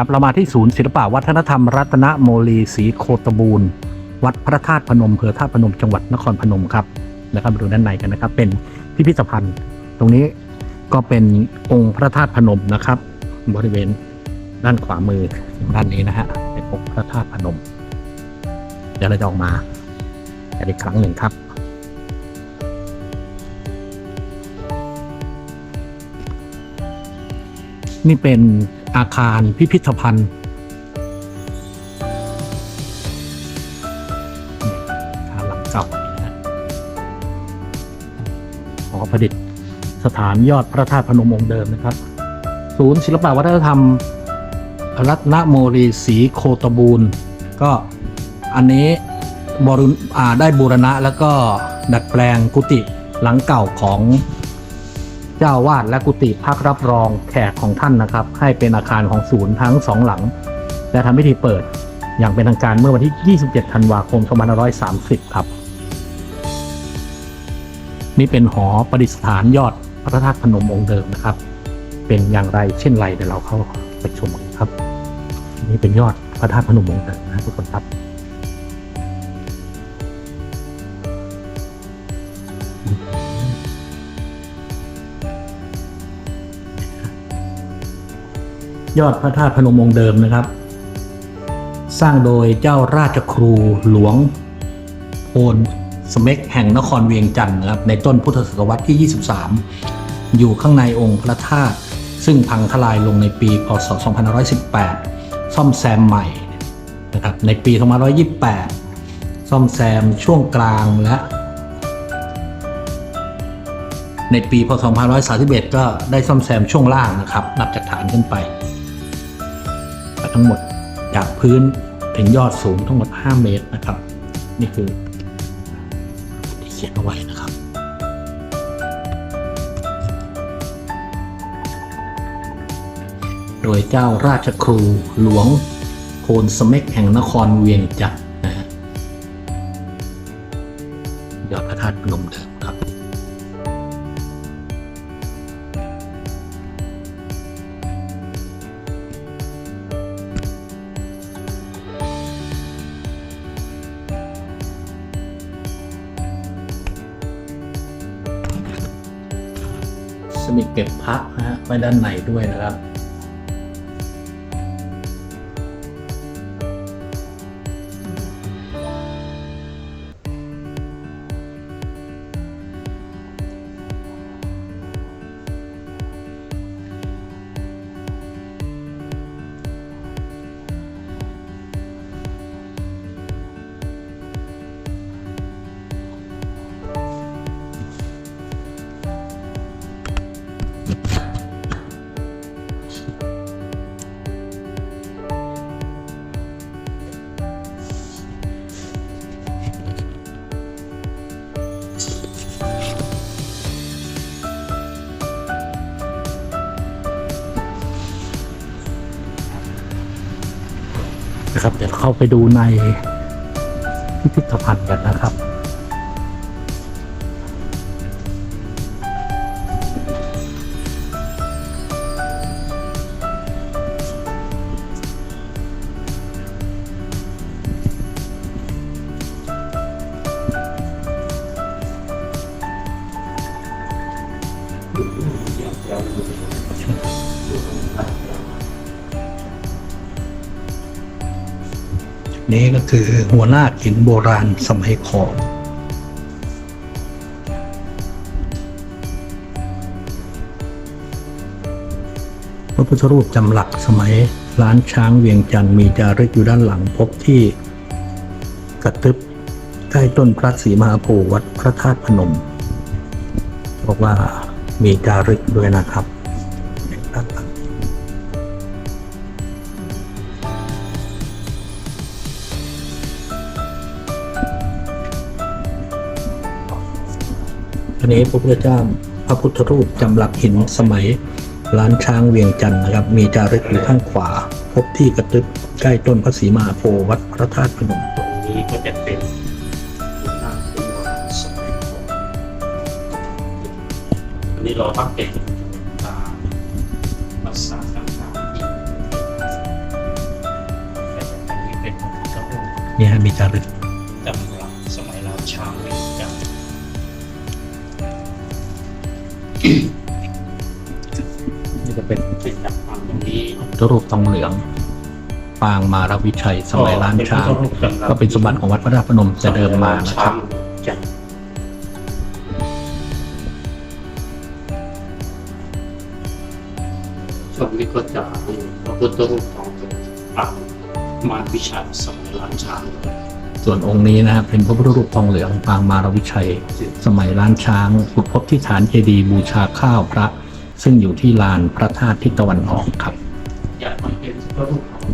ครับเรามาที่ศูนย์ศิลปวัฒนธรรม รัตนโมลีศรีโคตบูรณ์วัดพระธาตุพนมอำเภอธาตุพนมจังหวัดนครพนมครับแล้วก็มาดูด้านในกันนะครับ เป็นพิพิธภัณฑ์ ตรงนี้ก็เป็นองค์พระธาตุพนมนะครับ บริเวณด้านขวามือด้านนี้นะฮะเป็นองค์พระธาตุพนม เดี๋ยวเราจะออกมาอีกครั้งหนึ่งครับนี่เป็น อาคารพิพิธภัณฑ์อาคารหลังเก่านะฮะหอประดิษฐ์สถานยอดพระธาตุพนมองค์เดิมนะครับ ศูนย์ศิลปวัฒนธรรม รัตนโมรีศรีโคตบูรณ์ก็อันนี้บรุณได้บูรณะแล้วก็ดัดแปลงกุฏิหลังเก่าของ เจ้าวาดและกุฏิพักรับรองแขกของท่านนะครับ ให้เป็นอาคารของศูนย์ทั้งสองหลัง และทำพิธีเปิดอย่างเป็นทางการเมื่อวันที่ 27 ธันวาคม 2530 ครับ นี่เป็นหอประดิษฐานยอดพระธาตุพนมองค์เดิมนะครับ เป็นอย่างไรเช่นไรเดี๋ยวเราเข้าไปชมกันครับ นี่เป็นยอดพระธาตุพนมองค์เดิมนะทุกคนครับ ยอดพระธาตุพนมองค์เดิมนะครับ สร้างโดยเจ้าราชครูหลวงโพนสเมกแห่งนครเวียงจันทร์นะครับในต้นพุทธศตวรรษที่ 23 อยู่ข้างในองค์พระธาตุซึ่งพังทลายลงในปีพศ 2518 ซ่อมแซมใหม่นะครับในปี 2528 ซ่อมแซมช่วงกลางและ ในปีพศ 2531 ก็ได้ซ่อมแซมช่วงล่างนะครับ นับจากฐานขึ้นไป ทั้งหมดจากพื้นถึงยอดสูงทั้งหมด 5 เมตรนะครับ นี่คือที่เขียนเอาไว้นะครับโดยเจ้าราชครูหลวงโพนสเมกแห่งนครเวียงจันทร์ มีเก็บพระนะฮะไว้ด้านในด้วยนะครับ นะครับ เดี๋ยวเข้าไปดูในพิพิธภัณฑ์กันนะครับ นี่ก็คือหัวหน้าหินโบราณสมัยขอมพระพุทธรูปจำหลักสมัยร้านช้างเวียงจันทร์มีจารึกอยู่ด้านหลังพบที่กระตึบใกล้ต้นพระศรีมหาโพธิ์วัดพระธาตุพนมบอกว่ามีจารึกด้วยนะครับ นี้พระพุทธเจ้าพระพุทธรูปจำหลักหินสมัยล้านช้างเวียงจันทร์นะครับ มีจารึกอยู่ข้างขวา พบที่กระตึกใกล้ต้นพระศรีมาโพวัดพระธาตุพนม ตรงนี้ก็จะเป็นหน้าตัวสมัยกอนนนี้เราก็เป็นตามภาษาต่างๆที่แต่อันนี้เป็นพระพุทธรูปเนี่ยฮะมีจารึกจำหลักสมัยล้านช้าง จะเป็นเป็นดับฟังตรงนี้พระรูปทองเหลือง ปางมารวิชัยสมัยล้านช้างก็เป็นสมบัติของวัดพระธาตุพนมแต่เดิมมานะครับจังช่วงนี้ก็จะมีพระพุทธรูปทองเหลืองปางมารวิชัยสมัยล้านช้างส่วนองค์นี้นะครับเป็นพระพุทธรูปทองเหลืองปางมารวิชัย สมัยล้านช้างขุดพบที่ฐานเจดีย์บูชาข้าวพระ ซึ่งอยู่ที่ลานพระธาตุทิศตะวันออกครับอยากมาเป็นพระรูปทอง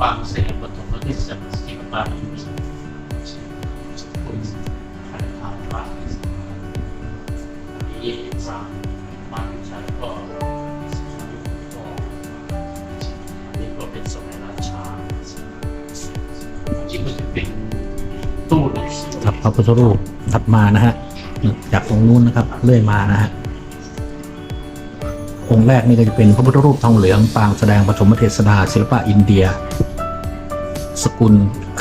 ปางเสกปฐมฤทธิ์สักสิบปางคุณพันธาปางนี้สามมารวิชัยก็อันนี้ก็เป็นสมัยราชาอันนี้ก็จะเป็นตู้หนังสือครับพระพุทธรูปถัดมานะฮะจากองค์นู้นนะครับเลื่อยมานะฮะ องค์แรกนี่ก็จะเป็นพระพุทธรูปทองเหลืองปางแสดงปฐมเทศนาศิลปะอินเดีย สกุล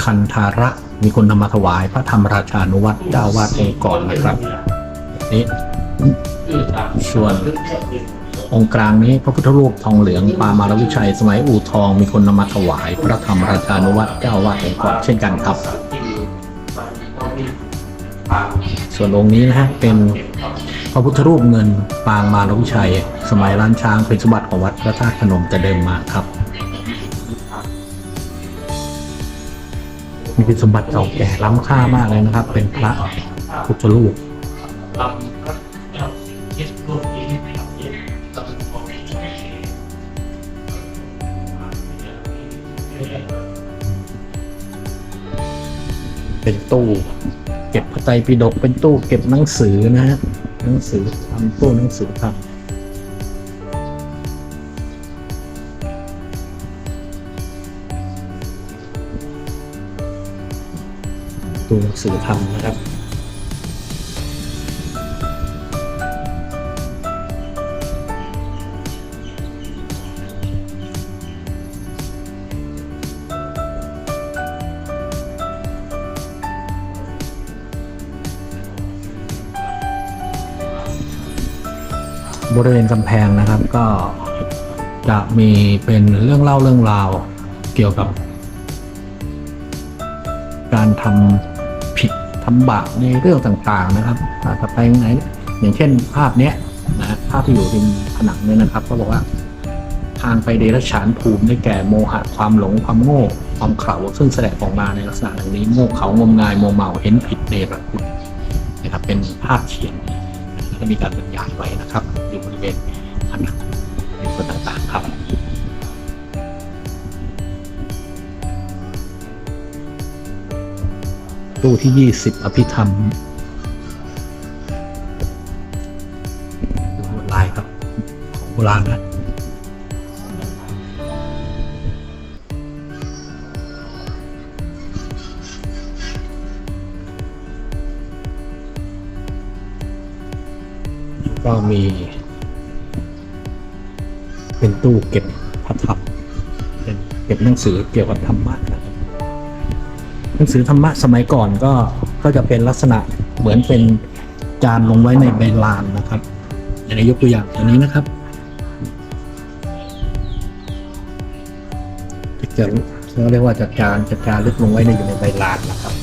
คันธาระมีคนนำมาถวายพระธรรมราชานุวัตรเจ้าวาดองค์ก่อนนะครับนี่ส่วนองค์กลางนี้พระพุทธรูปทองเหลืองปางมารวิชัย สมัยอู่ทองมีคนนำมาถวาย พระธรรมราชานุวัตรเจ้าวาดองค์ก่อนเช่นกันครับ ส่วนองค์นี้นะฮะเป็น พระพุทธรูปเงินปางมารวิชัย สมัยล้านช้างเป็นสมบัติของวัดพระธาตุพนมแต่เดิมมาครับนี่เป็นสมบัติเก่าแก่ล้ำค่ามากเลยนะครับ เป็นพระพุทธรูปเจ้าสิงห์เย็ดโลกนี้ทำเย็ดตะลุทองเป็นตู้ เก็บพระไตรปิฎกเป็นตู้เก็บหนังสือนะฮะ หนังสือทำตู้หนังสือทำตู้หนังสือทำนะครับ บริเวณกำแพงนะครับ ก็จะมีเป็นเรื่องเล่าเรื่องราวเกี่ยวกับ การทำผิดทำบาปในเรื่องต่างๆนะครับอาจจะไปไหน อย่างเช่นภาพเนี้ยนะภาพที่อยู่ริมผนังเนี่ยนะครับ ก็บอกว่าทางไปเดรัจฉานภูมิได้แก่โมหะความหลงความโง่ความเขลาซึ่งแสดงออกมาในลักษณะดังนี้โง่เขางมงายโมเมาเห็นผิดเนรคุณนะครับเป็นภาพเขียนและมีการบรรยายไว้นะครับ เวณผนังในส่วนต่างๆครับตู้ที่ 20 อภิธรรมดูลวดลายครับ ของโบราณนะก็มี ตู้เก็บพระธรรมเป็นเก็บหนังสือเกี่ยวกับธรรมะนะครับหนังสือธรรมะสมัยก่อนก็ก็จะเป็นลักษณะเหมือนเป็นจานลงไว้ในใบลานนะครับอย่างยกตัวอย่างตัวนี้นะครับจะเขาเรียกว่าจะจานจะจารลึกลงไว้ในอยู่ในใบลานนะครับ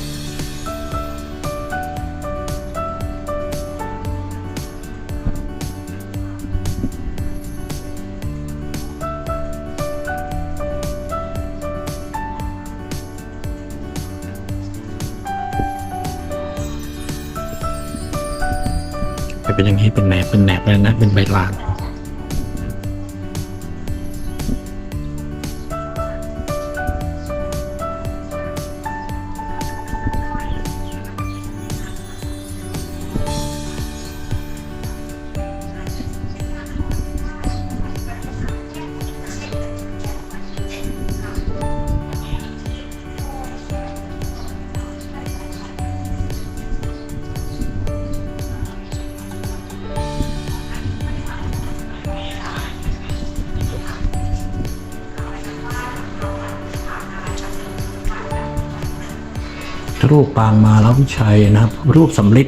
รูปปางมาแล้ววิชัยนะครับ รูปสำริด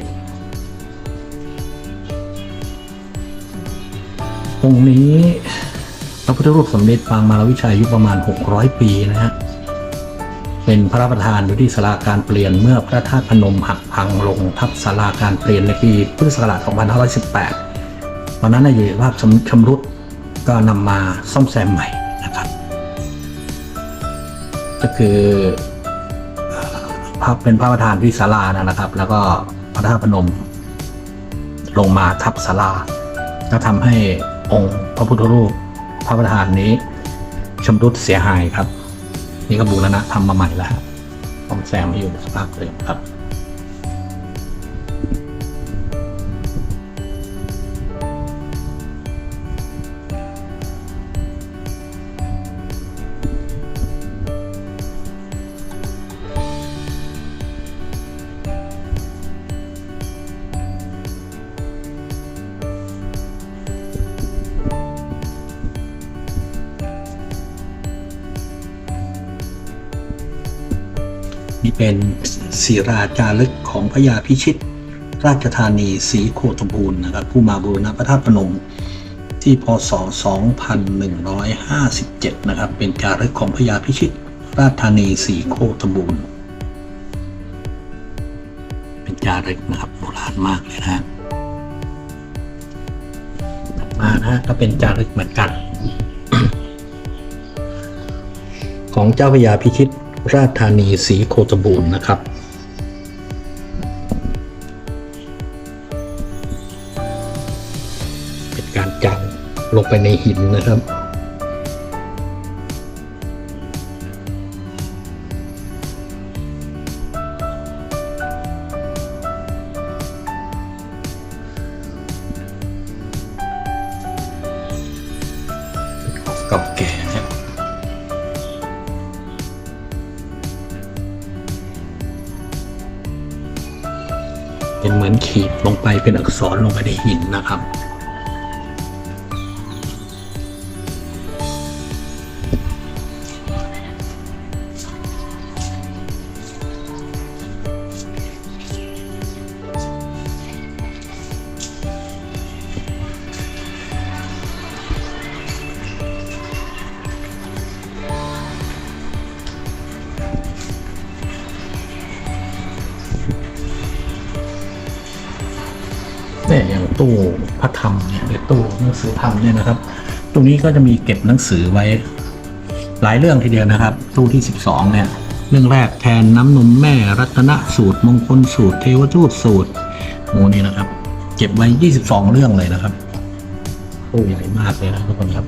องค์นี้พระพุทธรูปสำริดปางมาลวิชัยอายุประมาณ 600 ปีนะฮะ เป็นพระประธานอยู่ที่ศาลาการเปลี่ยนเมื่อพระธาตุพนมหักพังลงทับศาลาการเปลี่ยนในปีพุทธศักราช2518 ตอนนั้นนะอยู่ในภาพชำชำรุดก็นำมาซ่อมแซมใหม่นะครับ ก็คือ พระเป็นพระประธานที่ศาลานะครับ แล้วก็พระธาตุพนม ลงมาทับศาลาก็ทำให้องค์พระพุทธรูปพระประธานนี้ชำรุดเสียหายครับ นี่ก็บูรณะทำมาใหม่แล้วฮะซ่อมแซมให้อยู่ในสภาพเดิมครับ เป็นศิราจารึกของพระยาพิชิต ราชธานีศรีโคตบูรณ์นะครับ ผู้มาบูรณะพระธาตุพนมที่พศ 2157 นะครับ เป็นจารึกของพระยาพิชิต ราชธานีศรีโคตบูรณ์เป็นจารึกนะครับโบราณมากเลยนะฮะมานะฮะก็เป็นจารึกเหมือนกัน ของเจ้าพระยาพิชิต ราชธานีศรีโคตบูรณ์นะครับ เป็นการจังลงไปในหินนะครับเก่าแก่ มือนขีดลงไปเป็นอักษรลงไปในหินนะครับ แต่อย่างตู้พระธรรมเนี่ยหรือตู้หนังสือธรรมเนี่ยนะครับ ตรงนี้ก็จะมีเก็บหนังสือไว้ หลายเรื่องทีเดียวนะครับ ตู้ที่ 12 เนี่ย เรื่องแรกแทนน้ำนมแม่รัตนสูตร มงคลสูตร เทวทูตสูตรโอ้นี่นะครับ เก็บไว้ 22 เรื่องเลยนะครับตู้ใหญ่มากเลยนะทุกคนครับ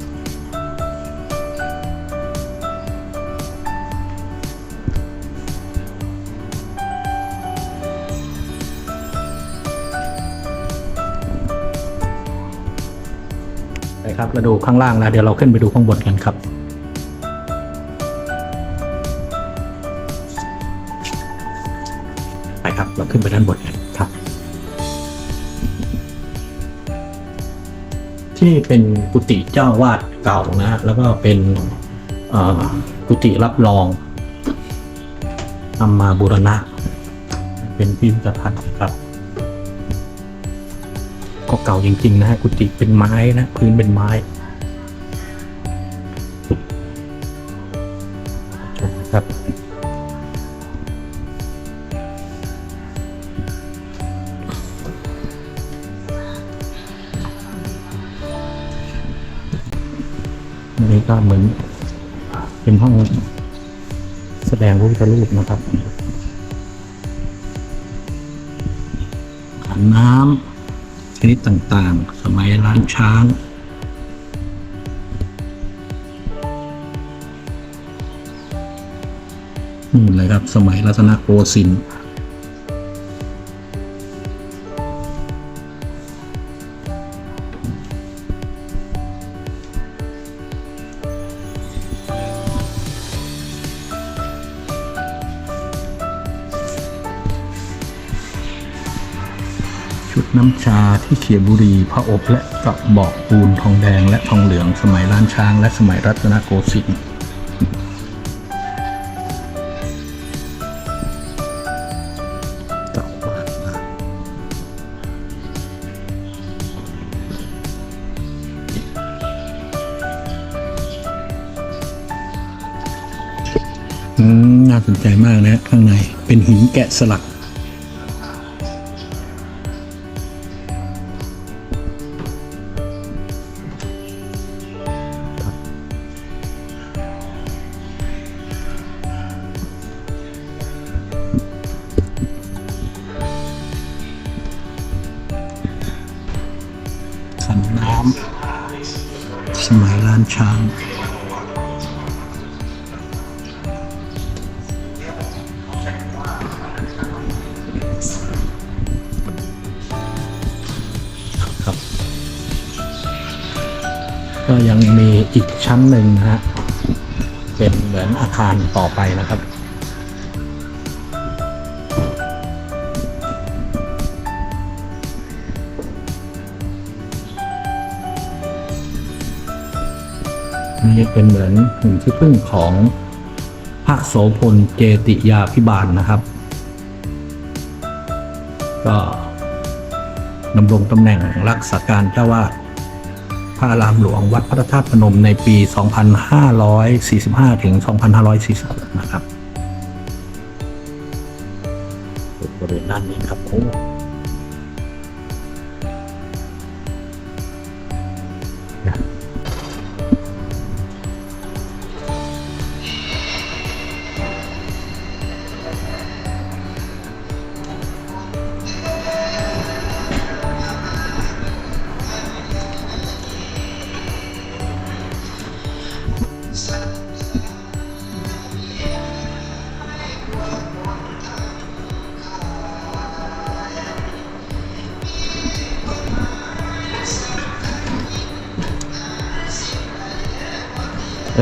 ไปครับเราดูข้างล่างแล้วเดี๋ยวเราขึ้นไปดูข้างบนกันครับ ไปครับเราขึ้นไปด้านบนกันครับ ที่เป็นกุฏิเจ้าวาดเก่านะ แล้วก็เป็นกุฏิรับรองนำมาบูรณะ เป็นพิพิธภัณฑ์ครับ เก่าจริงๆนะฮะกุฏิเป็นไม้นะพื้นเป็นไม้ชมนะครับนี้ก็เหมือนเป็นห้องแสดงพระพุทธรูปนะครับขันน้ำ นิดต่างๆ สมัยล้านช้างนี่เลยครับ สมัยรัตนโกสินทร์ น้ำชาที่เขียบุรีพระอบและกระบอกปูนทองแดงและทองเหลืองสมัยล้านช้าง และสมัยรัตนโกสินทร์น่าสนใจมากนะ ข้างในเป็นหินแกะสลักานช้าง ครับ ก็ยังมีอีกชั้นหนึ่งนะฮะ เป็นเหมือนอาคารต่อไปนะครับ เป็นเหมือนหุ่นที่พึ่งของพระโสพลเจติยาพิบาลนะครับ ก็ดำรงตำแหน่งรักษาการเจ้าวาดพระอารามหลวงวัดพระธาตุพนมในปี 2545 ถึง 2546 นะครับบริเวณด้านนี้ครับโอ้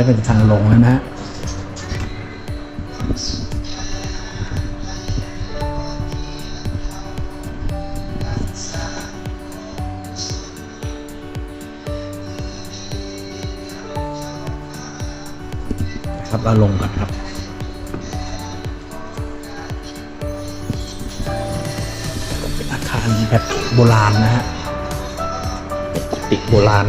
เป็นทางลงแล้วนะฮะครับเอาลงกันครับเป็นอาคารแบบโบราณนะฮะเป็นกุฏิโบราณ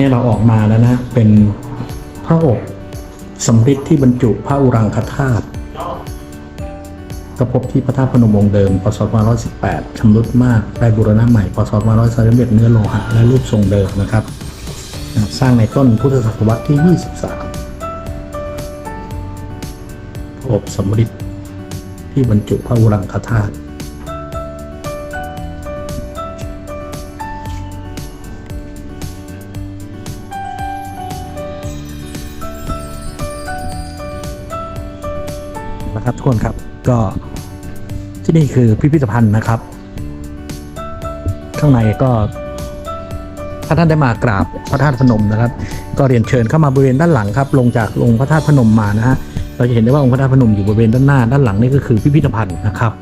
นี่เราออกมาแล้วนะเป็นพระอบสำริดที่บรรจุพระอุรังคธาตุก็พบที่พระธาตุพนมองค์เดิมพศ118ชำรุดมากได้บูรณะใหม่พศ131เนื้อโลหะและรูปทรงเดิมนะครับ สร้างในต้นพุทธศตวรรษที่ 23 พระอบสำริดที่บรรจุพระอุรังคธาตุ นะครับทุกคนครับก็ที่นี่คือพิพิธภัณฑ์นะครับ ข้างในก็ถ้าท่านได้มากราบพระธาตุพนมนะครับ ก็เรียนเชิญเข้ามาบริเวณด้านหลังครับ ลงจากองค์พระธาตุพนมมานะฮะเราจะเห็นได้ว่าองค์พระธาตุพนมอยู่บริเวณด้านหน้า ด้านหลังนี่ก็คือพิพิธภัณฑ์นะครับ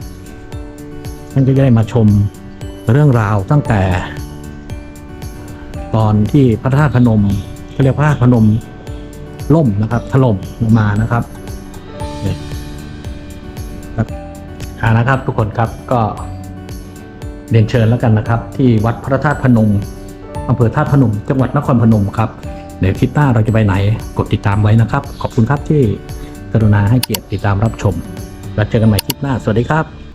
ท่านก็จะได้มาชมเรื่องราวตั้งแต่ ตอนที่พระธาตุพนมเขาเรียกพระธาตุพนมล่มนะครับถล่มลงมานะครับ อานะครับทุกคนครับก็เรียนเชิญแล้วกันนะครับ ที่วัดพระธาตุพนมอำเภอธาตุพนม จังหวัดนครพนมครับ เดี๋ยวคลิปหน้าเราจะไปไหนกดติดตามไว้นะครับ ขอบคุณครับที่กรุณาให้เกียรติติดตามรับชม แล้วเจอกันใหม่คลิปหน้า สวัสดีครับ